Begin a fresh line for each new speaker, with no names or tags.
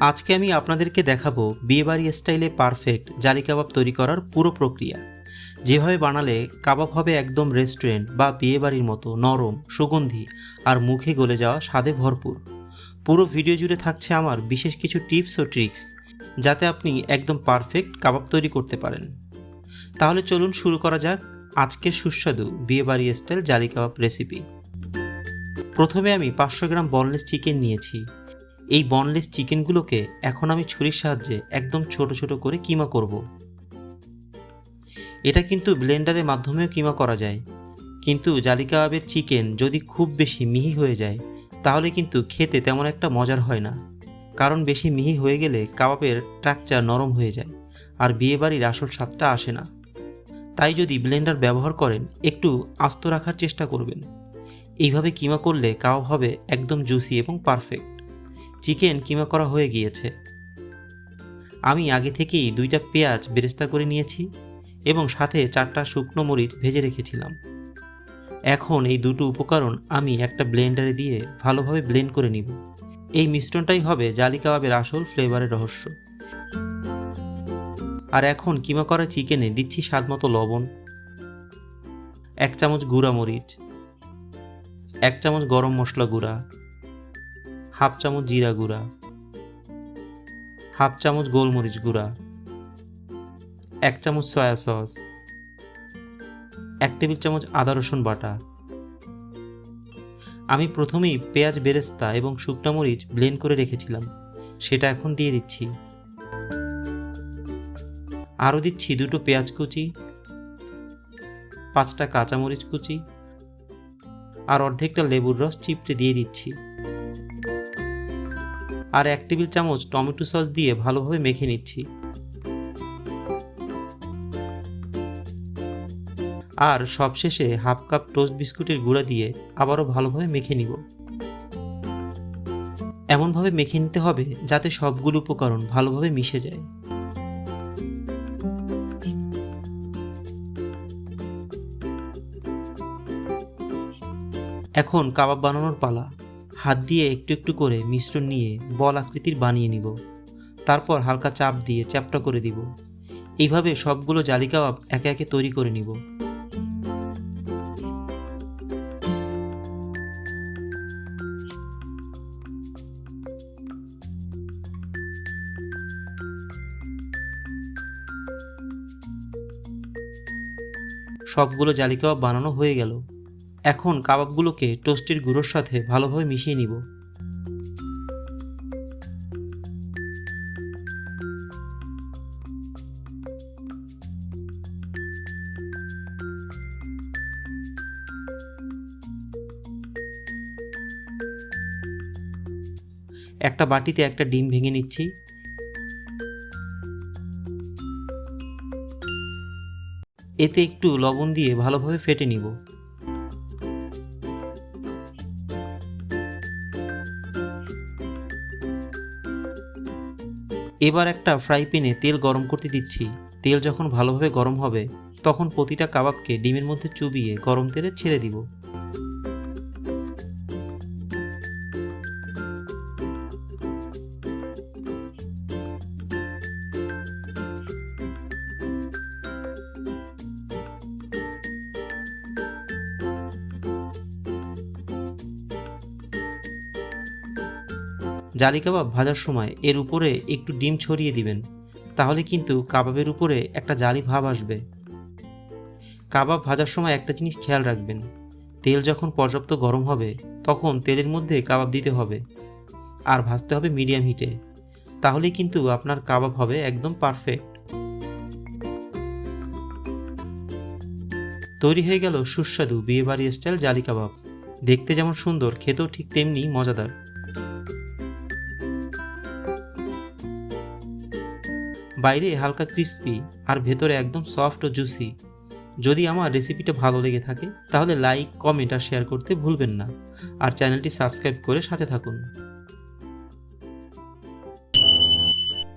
আজকে আমি আপনাদেরকে দেখাবো বিয়েবাড়ি স্টাইলে পারফেক্ট জালি কাবাব তৈরি করার পুরো প্রক্রিয়া। যেভাবে বানালে কাবাব হবে একদম রেস্টুরেন্ট বা বিয়েবাড়ির মতো নরম, সুগন্ধি আর মুখে গলে যাওয়া স্বাদে ভরপুর। পুরো ভিডিও জুড়ে থাকছে আমার বিশেষ কিছু টিপস ও ট্রিক্স, যাতে আপনি একদম পারফেক্ট কাবাব তৈরি করতে পারেন। তাহলে চলুন শুরু করা যাক আজকের সুস্বাদু বিয়েবাড়ি স্টাইল জালি কাবাব রেসিপি। প্রথমে আমি পাঁচশো গ্রাম বনলেস চিকেন নিয়েছি। এই বনলেস চিকেনগুলোকে এখন আমি ছুরির সাহায্যে একদম ছোট ছোট করে কিমা করব। এটা কিন্তু ব্লেন্ডারের মাধ্যমেও কিমা করা যায়। কিন্তু জালি কাবাবের চিকেন যদি খুব বেশি মিহি হয়ে যায়, তাহলে কিন্তু খেতে তেমন একটা মজার হয় না। কারণ বেশি মিহি হয়ে গেলে কাবাবের ট্রাকচার নরম হয়ে যায় আর বিয়েবাড়ির আসল স্বাদটা আসে না। তাই যদি ব্লেন্ডার ব্যবহার করেন, একটু আস্ত রাখার চেষ্টা করবেন। এইভাবে কিমা করলে কাবাব হবে একদম জুসি এবং পারফেক্ট চিকেন কিমা করা হয়ে গিয়েছে। আমি আগে থেকেই দুইটা পেঁয়াজ বেরেস্তা করে নিয়েছি এবং সাথে চারটা শুকনো মরিচ ভেজে রেখেছিলাম। এখন এই দুটো উপকরণ আমি একটা ব্লেন্ডারে দিয়ে ভালোভাবে ব্লেন্ড করে নিব। এই মিশ্রণটাই হবে জালি কাবাবের আসল ফ্লেভারের রহস্য। আর এখন কিমা করা চিকেনে দিচ্ছি স্বাদ মতো লবণ, এক চামচ গুঁড়া মরিচ, এক চামচ গরম মশলা গুঁড়া হাফ চামচ জিরা গুঁড়া, হাফ চামচ গোলমরিচ গুঁড়া, এক চামচ সয়া সস, এক টেবিল চামচ আদা রসুন বাটা। আমি প্রথমেই পেঁয়াজ বেরেস্তা এবং শুকনো মরিচ ব্লেন্ড করে রেখেছিলাম, সেটা এখন দিয়ে দিচ্ছি। আরও দিচ্ছি দুটো পেঁয়াজ কুচি, পাঁচটা কাঁচামরিচ কুচি আর অর্ধেকটা লেবুর রস চিপটে দিয়ে দিচ্ছি। আর এক টেবিল চামচ টমেটো সস দিয়ে ভালোভাবে মেখে নিচ্ছি। আর সবশেষে হাফ কাপ টোস্ট বিস্কুটের গুঁড়া দিয়ে আবারও ভালোভাবে মেখে নিব। এমনভাবে মেখে নিতে হবে যাতে সবগুলো উপকরণ ভালোভাবে মিশে যায়। এখন কাবাব বানানোর পালা। হাত দিয়ে একটু একটু করে মিশ্রণ নিয়ে বল আকৃতির বানিয়ে নিব। তারপর হালকা চাপ দিয়ে চ্যাপটা করে দিব। এইভাবে সবগুলো জালি কাবাব একে একে তৈরি করে নিব। সবগুলো জালি কাবাব বানানো হয়ে গেল। এখন কাবাবগুলোকে টোস্টের গুঁড়োর সাথে ভালোভাবে মিশিয়ে নিব। একটা বাটিতে একটা ডিম ভেঙে নিচ্ছি। এতে একটু লবণ দিয়ে ভালোভাবে ফেটে নিব। এবার একটা ফ্রাই প্যানে তেল গরম করতে দিচ্ছি। তেল যখন ভালোভাবে গরম হবে, তখন প্রতিটা কাবাবকে ডিমের মধ্যে চুবিয়ে গরম তেলে ছেড়ে দিব। জালি কাবাব ভাজার সময় এর উপরে একটু ডিম ছড়িয়ে দিবেন। তাহলে কিন্তু কাবাবের উপরে একটা জালি ভাব আসবে। কাবাব ভাজার সময় একটা জিনিস খেয়াল রাখবেন। তেল যখন পর্যাপ্ত গরম হবে, তখন তেলের মধ্যে কাবাব দিতে হবে। আর ভাজতে হবে মিডিয়াম হিটে। তাহলেই কিন্তু আপনার কাবাব হবে একদম পারফেক্ট। তৈরি হয়ে গেল সুস্বাদু বিয়েবাড়ি স্টাইল জালি কাবাব। দেখতে যেমন সুন্দর, খেতেও ঠিক তেমনি মজাদার। বাইরে হালকা ক্রিস্পি আর ভেতরে একদম সফট ও জুসি যদি আমার রেসিপিটা ভালো লেগে থাকে, তাহলে লাইক কমেন্ট আর শেয়ার করতে ভুলবেন না। আর চ্যানেলটি সাবস্ক্রাইব করে সাথে থাকুন।